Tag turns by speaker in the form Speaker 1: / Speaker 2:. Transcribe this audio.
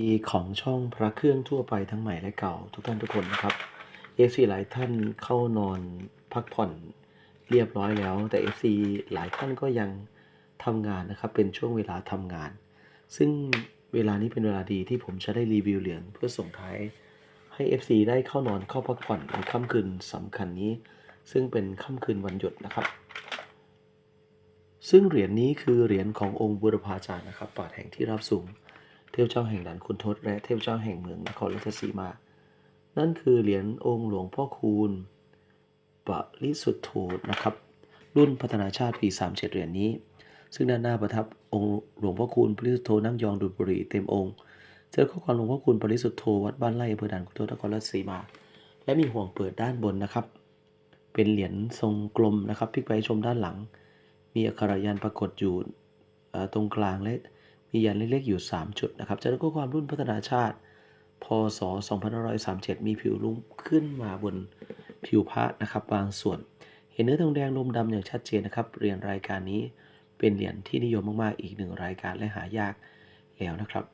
Speaker 1: ดีของช่องพระเครื่องทั่วไปทั้งใหม่และเก่า ทุกท่านทุกคนนะครับ FC หลายท่านเข้านอนพักผ่อนเรียบร้อยแล้ว แต่ FC หลายท่านก็ยังทำงานนะครับเป็นช่วงเวลาทำงาน ซึ่งเวลานี้เป็นเวลาดีที่ผมจะได้รีวิวเหรียญเพื่อส่งท้ายให้ FC ได้เข้านอนเข้าพักผ่อนในค่ำคืนสำคัญนี้ ซึ่งเป็นค่ำคืนวันหยุดนะครับ ซึ่งเหรียญนี้คือเหรียญขององค์บุรพาจารย์นะครับปราดแห่งที่รับสูง เทพเจ้าแห่งด่านคุณทศและเทพเจ้าแห่งเมืองนครราชสีมา นั่นคือเหรียญองค์หลวงพ่อคูณปริสุทธโธนะครับ รุ่นพัฒนาชาติปี 37 เหรียญนี้ ซึ่งด้านหน้าประทับองค์หลวงพ่อคูณปริสุทธโธนั่งยองดูดบุหรี่เต็มองค์เจอข้อความหลวงพ่อคูณปริสุทธโธวัดบ้านไร่อำเภอด่านคุณทศนครราชสีมา และมีห่วงเปิดด้านบนนะครับ เป็นเหรียญทรงกลมนะครับพลิกไปชมด้านหลัง มีอักขระยันปรากฏอยู่ตรงกลางและ มียันเล็กๆอยู่ 3 จุดนะครับ จากนั้นก็ความรุ่นพัฒนาชาติ พศ 2537 มีผิวลุ่มขึ้นมาบนผิวพระนะครับ บางส่วน เห็นเนื้อทองแดงลมดำอย่างชัดเจนนะครับ เหรียญรายการนี้เป็นเหรียญที่นิยมมากๆ อีกหนึ่งรายการและหายากแล้วนะครับ